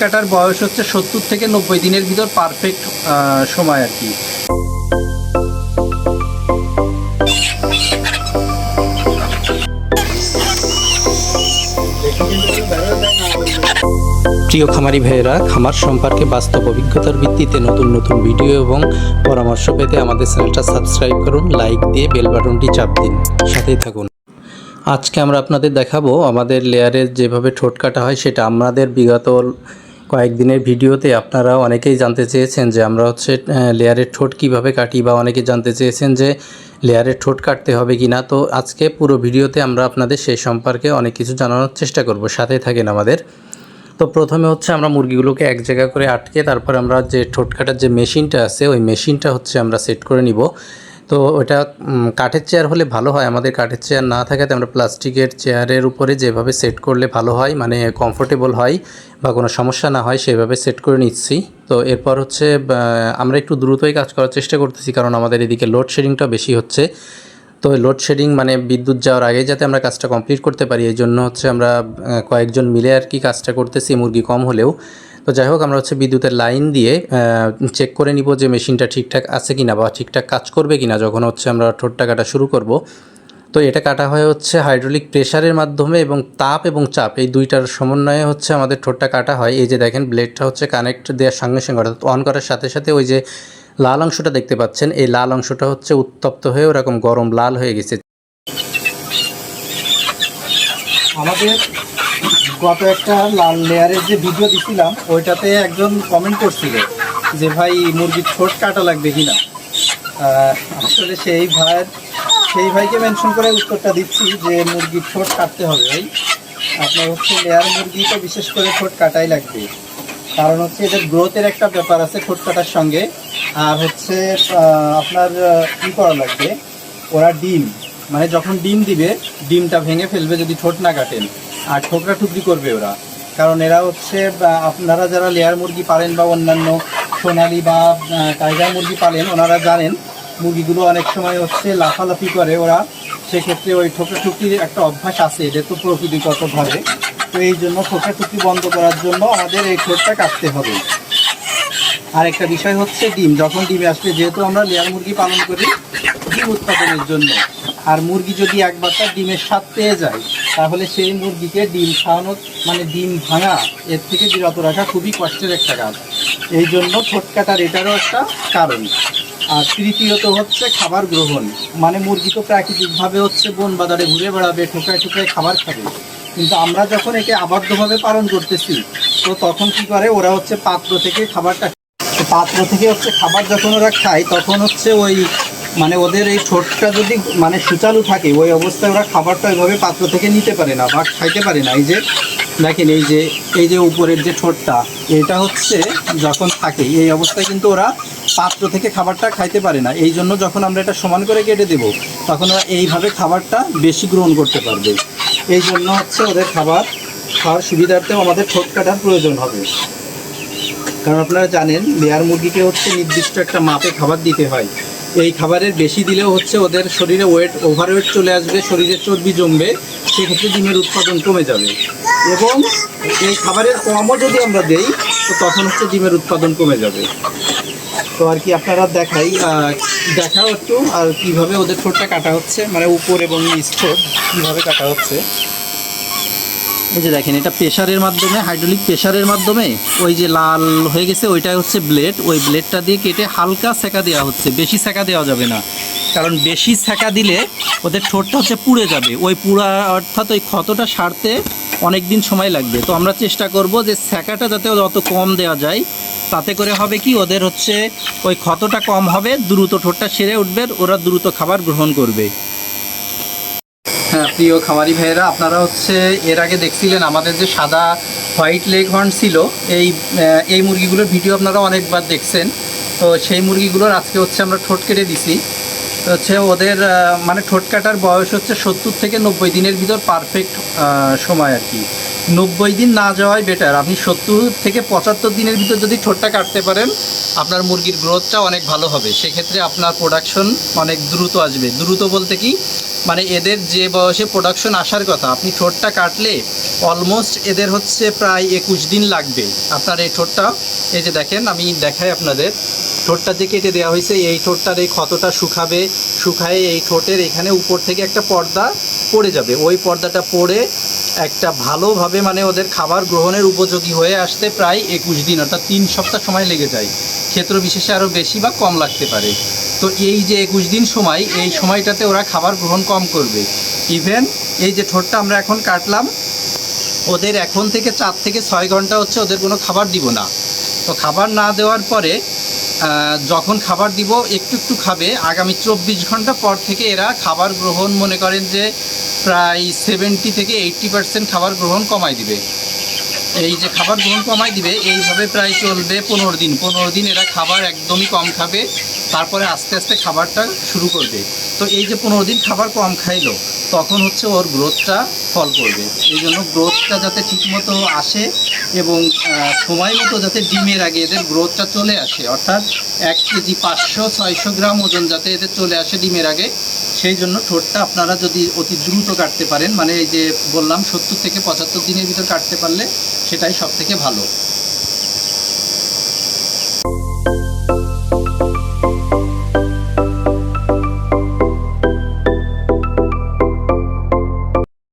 কাটার বয়স হচ্ছে সত্তর থেকে নব্বই দিনের ভিতর পারফেক্ট সময় আর কি। প্রিয় খামারি ভাইয়েরা, খামার সম্পর্কে বাস্তব অভিজ্ঞতার ভিত্তিতে নতুন নতুন ভিডিও এবং পরামর্শ পেতে আমাদের চ্যানেলটা সাবস্ক্রাইব করুন লাইক দিয়ে বেল বাটনটি চাপ দিন। সাথেই থাকুন। আজকে আমরা আপনাদের দেখাবো আমাদের লেয়ারের যেভাবে ঠোঁট কাটা হয় সেটা আমাদের বিগত কয়েকদিনের ভিডিওতে আপনারা অনেকেই জানতে চেয়েছেন যে আমরা হচ্ছে লেয়ারের ঠোঁট কীভাবে কাটি বা অনেকে জানতে চেয়েছেন যে লেয়ারের ঠোঁট কাটতে হবে কি না তো আজকে পুরো ভিডিওতে আমরা আপনাদের সেই সম্পর্কে অনেক কিছু জানানোর চেষ্টা করব। সাথে থাকেন আমাদের। তো প্রথমে হচ্ছে আমরা মুরগিগুলোকে এক জায়গা করে আটকে তারপর আমরা যে ঠোঁট কাটার যে মেশিনটা আছে, ওই মেশিনটা হচ্ছে আমরা সেট করে নিব। তো ওটা কাঠের চেয়ার হলে ভালো হয়। আমাদের কাঠের চেয়ার না থাকাতে আমরা প্লাস্টিকের চেয়ারের উপরে যেভাবে সেট করলে ভালো হয় মানে কমফোর্টেবল হয় বা কোনো সমস্যা না হয়, সেভাবে সেট করে নিচ্ছি। তো এরপর হচ্ছে আমরা একটু দ্রুতই কাজ করার চেষ্টা করতেছি, কারণ আমাদের এদিকে লোডশেডিংটা বেশি হচ্ছে। তো লোডশেডিং মানে বিদ্যুৎ যাওয়ার আগে যাতে আমরা কাজটা কমপ্লিট করতে পারি, এই জন্য হচ্ছে আমরা কয়েকজন মিলে আর কি কাজটা করতেছি, মুরগি কম হলেও। তো যাই হোক, আমরা হচ্ছে বিদ্যুতের লাইন দিয়ে চেক করে নিব যে মেশিনটা ঠিকঠাক আছে কিনা বা ঠিকঠাক কাজ করবে কিনা যখন হচ্ছে আমরা ঠোঁটটা কাটা শুরু করব। তো এটা কাটা হয় হচ্ছে হাইড্রোলিক প্রেশারের মাধ্যমে এবং তাপ এবং চাপ, এই দুইটার সমন্বয়ে হচ্ছে আমাদের ঠোঁটটা কাটা হয়। এই যে দেখেন ব্লেডটা হচ্ছে কানেক্ট দেওয়ার সঙ্গে সঙ্গে, অর্থাৎ অন করার সাথে সাথে ওই যে লাল অংশটা দেখতে পাচ্ছেন, এই লাল অংশটা হচ্ছে উত্তপ্ত হয়ে ওরকম গরম লাল হয়ে গেছে। আমাদের গত একটা লাল লেয়ারের যে ভিডিও দিছিলাম ওইটাতে একজন কমেন্ট করছিল যে, ভাই, মুরগির ঠোঁট কাটা লাগবে কিনা আসলে সেই ভাইয়ের, সেই ভাইকে মেনশন করে উত্তরটা দিচ্ছি যে, মুরগির ঠোঁট কাটতে হবে ভাই। আপনার হচ্ছে লেয়ার মুরগি তো বিশেষ করে ঠোঁট কাটাই লাগবে। কারণ হচ্ছে এদের গ্রোথের একটা ব্যাপার আছে ঠোঁট কাটার সঙ্গে। আর হচ্ছে আপনার কি করা লাগবে? ওরা ডিম। মানে যখন ডিম দিবে, ডিমটা ভেঙে ফেলবে যদি ঠোঁট না কাটেন। আর ঠোকরা টুকরি করবে ওরা। কারণ এরা হচ্ছে আপনারা যারা লেয়ার মুরগি পালেন বা অন্যান্য সোনালি বা টাইগার মুরগি পালেন, ওনারা জানেন মুরগিগুলো অনেক সময় হচ্ছে লাফালাফি করে ওরা। সেক্ষেত্রে ওই ঠোকরা টুকরির একটা অভ্যাস আছে, এদের তো প্রকৃতিগতভাবে। তো এই জন্য ঠোকরা টুকরি বন্ধ করার জন্য আমাদের এই ঠোঁটটা কাটতে হবে। আর একটা বিষয় হচ্ছে ডিম। যখন ডিমে আসবে, যেহেতু আমরা লেয়ার মুরগি পালন করি, ডিম উৎপাদনের জন্য। আর মুরগি যদি একবার তার ডিমের স্বাদ পেয়ে যায় তাহলে সেই মুরগিকে ডিম খাওয়ানো মানে ডিম ভাঙা, এর থেকে বিরত রাখা খুবই কষ্টের একটা কাজ। এই জন্য ঠোঁট এটারও একটা কারণ। আর তৃতীয়ত হচ্ছে খাবার গ্রহণ। মানে মুরগি তো প্রাকৃতিকভাবে হচ্ছে বন বাজারে ঘুরে বেড়াবে, ঠোকায় ঠোকায় খাবার খাবে। কিন্তু আমরা যখন একে আবদ্ধভাবে পালন করতেছি, তো তখন কি করে? ওরা হচ্ছে পাত্র থেকে খাবারটা পাত্র থেকে হচ্ছে খাবার যখন ওরা খায়, তখন হচ্ছে ওই মানে ওদের এই ঠোঁটটা যদি মানে সুচালু থাকে, ওই অবস্থায় ওরা খাবারটা ওইভাবে পাত্র থেকে নিতে পারে না বা খাইতে পারে না। এই যে, দেখেন এই যে এই যে উপরের যে ঠোঁটটা, এটা হচ্ছে যখন থাকে, এই অবস্থায় কিন্তু ওরা পাত্র থেকে খাবারটা খাইতে পারে না। এই জন্য যখন আমরা এটা সমান করে কেটে দেব, তখন ওরা এইভাবে খাবারটা বেশি গ্রহণ করতে পারবে। এই জন্য হচ্ছে ওদের খাবার খাওয়ার সুবিধার্থেও আমাদের ঠোঁট কাটার প্রয়োজন হবে। কারণ আপনারা জানেন, লেয়ার মুরগিকে হচ্ছে নির্দিষ্ট একটা মাপে খাবার দিতে হয়। এই খাবারের বেশি দিলেও হচ্ছে ওদের শরীরে ওয়েট ওভারওয়েট চলে আসবে, শরীরে চর্বি জমবে, সেক্ষেত্রে ডিমের উৎপাদন কমে যাবে। এবং এই খাবারের কমও যদি আমরা দেই, তো তখন হচ্ছে ডিমের উৎপাদন কমে যাবে। তো আর কি আপনারা দেখাই দেখাও একটু, আর কীভাবে ওদের ঠোঁটটা কাটা হচ্ছে মানে উপর এবং ঠোঁট কীভাবে কাটা হচ্ছে। এই যে দেখেন, এটা প্রেশারের মাধ্যমে হাইড্রোলিক প্রেশারের মাধ্যমে ওই যে লাল হয়ে গেছে, ওইটা হচ্ছে ব্লেড ওই ব্লেডটা দিয়ে কেটে হালকা সেকা দেওয়া হচ্ছে। বেশি সেকা দেওয়া যাবে না। কারণ বেশি সেকা দিলে ওদের ঠোঁটটা হচ্ছে পুড়ে যাবে। ওই পুড়া অর্থাৎ ওই ক্ষতটা সারতে অনেক দিন সময় লাগবে। তো আমরা চেষ্টা করব যে সেকাটা যাতে যত কম দেওয়া যায়। তাতে করে হবে কি, ওদের হচ্ছে ওই ক্ষতটা কম হবে, দ্রুত ঠোঁটটা সেরে উঠবে, ওরা দ্রুত খাবার গ্রহণ করবে। হ্যাঁ প্রিয় খামারি ভাইয়েরা, আপনারা হচ্ছে এর আগে দেখছিলেন আমাদের যে সাদা হোয়াইট লেগ হর্ন ছিল, এই এই মুরগিগুলোর ভিডিও আপনারা অনেকবার দেখছেন। তো সেই মুরগিগুলোর আজকে হচ্ছে আমরা ঠোঁট কেটে দিছি। হচ্ছে ওদের মানে ঠোঁট কাটার বয়স হচ্ছে সত্তর থেকে নব্বই দিনের ভিতর পারফেক্ট সময় আর কি। নব্বই দিন না যাওয়াই বেটার আপনি সত্তর থেকে পঁচাত্তর দিনের ভিতর যদি ঠোঁটটা কাটতে পারেন, আপনার মুরগির গ্রোথটা অনেক ভালো হবে। সেক্ষেত্রে আপনার প্রোডাকশন অনেক দ্রুত আসবে। দ্রুত বলতে কি? মানে এদের যে বয়সে প্রোডাকশন আসার কথা, আপনি ঠোঁটটা কাটলে অলমোস্ট এদের হচ্ছে প্রায় একুশ দিন লাগবে। আপনার এই ঠোঁটটা, এই যে দেখেন, আমি দেখাই আপনাদের। ঠোঁটটা যে কেটে দেওয়া হয়েছে, এই ঠোঁটটার এই ক্ষতটা শুকাবে, শুকায়ে এই ঠোঁটের এখানে উপর থেকে একটা পর্দা পড়ে যাবে। ওই পর্দাটা পড়ে একটা ভালোভাবে মানে ওদের খাবার গ্রহণের উপযোগী হয়ে আসতে প্রায় একুশ দিন, অর্থাৎ তিন সপ্তাহ সময় লেগে যায়। ক্ষেত্র বিশেষে আরও বেশি বা কম লাগতে পারে। তো এই যে একুশ দিন সময়, এই সময়টাতে ওরা খাবার গ্রহণ কম করবে। ইভেন এই যে ঠোঁটটা আমরা এখন কাটলাম, ওদের এখন থেকে চার থেকে ছয় ঘণ্টা হচ্ছে ওদের কোনো খাবার দিব না। তো খাবার না দেওয়ার পরে যখন খাবার দিব, একটু একটু খাবে। আগামী চব্বিশ ঘণ্টা পর থেকে এরা খাবার গ্রহণ মনে করেন যে প্রায় সেভেন্টি থেকে এইট্টি পার্সেন্ট খাবার গ্রহণ কমাই দিবে। এই যে খাবার গ্রহণ কমাই দিবে, এইভাবে প্রায় চলবে পনেরো দিন। পনেরো দিন এরা খাবার একদমই কম খাবে, তারপরে আস্তে আস্তে খাবারটা শুরু করবে। তো এই যে পনেরো দিন খাবার কম খাইলো, তখন হচ্ছে ওর গ্রোথটা ফল করবে। এই জন্য গ্রোথটা যাতে ঠিকমতো আসে এবং সময় মতো যাতে ডিমের আগে এদের গ্রোথটা চলে আসে, অর্থাৎ এক কেজি পাঁচশো, ছয়শো গ্রাম ওজন যাতে এদের চলে আসে ডিমের আগে, সেই জন্য ঠোঁটটা আপনারা যদি অতি দ্রুত কাটতে পারেন মানে এই যে বললাম, সত্তর থেকে পঁচাত্তর দিনের ভিতর কাটতে পারলে সেটাই সব থেকে ভালো।